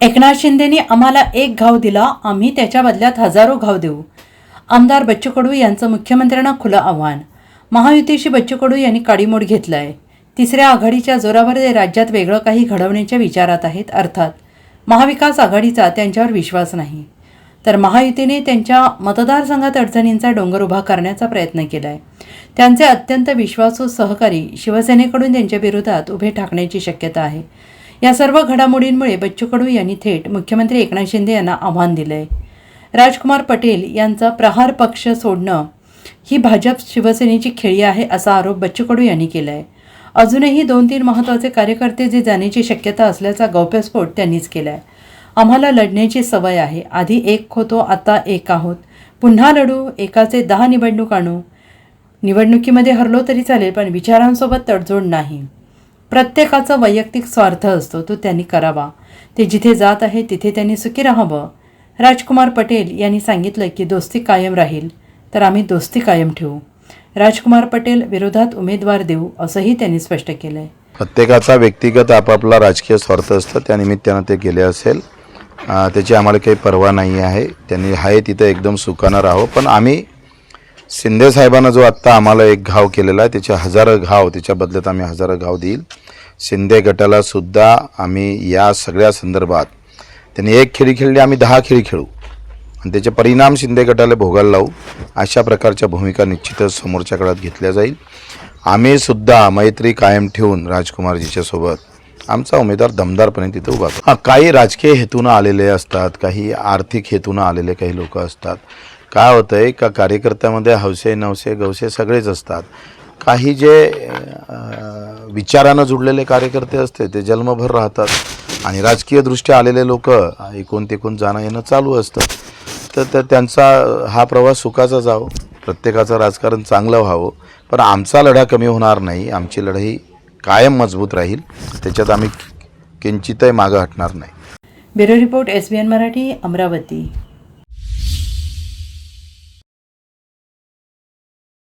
एकनाथ शिंदेनी आम्हाला एक घाव दिला आम्ही त्याच्या बदल्यात हजारो घाव देऊ. आमदार बच्चू कडू यांचं मुख्यमंत्र्यांना खुलं आव्हान. महायुतीशी बच्चू कडू यांनी काडीमोड घेतलं आहे तिसऱ्या आघाडीच्या जोरावर ते राज्यात वेगळं काही घडवण्याच्या विचारात आहेत अर्थात महाविकास आघाडीचा त्यांच्यावर विश्वास नाही. तर महायुतीने त्यांच्या मतदारसंघात अडचणींचा डोंगर उभा करण्याचा प्रयत्न केला आहे त्यांचे अत्यंत विश्वासू सहकारी शिवसेनेकडून त्यांच्या विरोधात उभे ठाकण्याची शक्यता आहे. या सर्व घडामोडींमुळे बच्चू कडू यांनी थेट मुख्यमंत्री एकनाथ शिंदे यांना आव्हान दिलं आहे राजकुमार पटेल यांचा प्रहार पक्ष सोडणं ही भाजप शिवसेनेची खेळी आहे असा आरोप बच्चू कडू यांनी केला आहे अजूनही दोन तीन महत्त्वाचे कार्यकर्ते जे जाण्याची शक्यता असल्याचा गौप्यस्फोट त्यांनीच केला आहे आम्हाला लढण्याची सवय आहे. आधी एक होतो आता एक आहोत. पुन्हा लढू एकाचे दहा निवडणूक आणू. निवडणुकीमध्ये हरलो तरी चालेल पण विचारांसोबत तडजोड नाही. प्रत्येकाचा वैयक्तिक स्वार्थ असतो तो त्यांनी करावा. ते जिथे जात आहे तिथे त्यांनी सुखी राहावं. राजकुमार पटेल यांनी सांगितलं की दोस्ती कायम राहील तर आम्ही दोस्ती कायम ठेवू. राजकुमार पटेल विरोधात उमेदवार देऊ असंही त्यांनी स्पष्ट केलं आहे प्रत्येकाचा व्यक्तिगत आपापला राजकीय स्वार्थ असतं त्यानिमित्तानं ते गेले असेल. त्याची आम्हाला काही पर्वा नाही आहे. त्यांनी आहे तिथं एकदम सुखानं राहो पण आम्ही शिंदे साहेबांना जो आत्ता आम्हाला एक घाव केलेला आहे त्याचे हजारो घाव त्याच्या बदल्यात आम्ही हजारो घाव देईल. शिंदे गटाला सुद्धा आम्ही या सगळ्या संदर्भात त्यांनी एक खेळी खेळली आम्ही दहा खेळी खेळू. आणि त्याचे परिणाम शिंदे गटाला भोगायला लावू. अशा प्रकारच्या भूमिका निश्चितच समोरच्या काळात घेतल्या जाईल. आम्ही सुद्धा मैत्री कायम ठेवून राजकुमारजीच्या सोबत आमचा उमेदवार दमदारपणे तिथे उभा हां काही राजकीय हेतूनं आलेले असतात काही आर्थिक हेतूनं आलेले काही लोक असतात. काय होतं आहे का कार्यकर्त्यामध्ये हौसे नवसे गवसे सगळेच असतात. काही जे विचारानं जुडलेले कार्यकर्ते असते ते जन्मभर राहतात. आणि राजकीयदृष्ट्या आलेले लोक एकूण तिकून जाणं येणं चालू असतं. तर तर त्यांचा हा प्रवास सुखाचा जावं प्रत्येकाचं राजकारण चांगलं व्हावं. पण आमचा लढा कमी होणार नाही आमची लढाई कायम मजबूत राहील त्याच्यात आम्ही किंचितही मागं हटणार नाही. Bureau report S B N Marathi Amravati.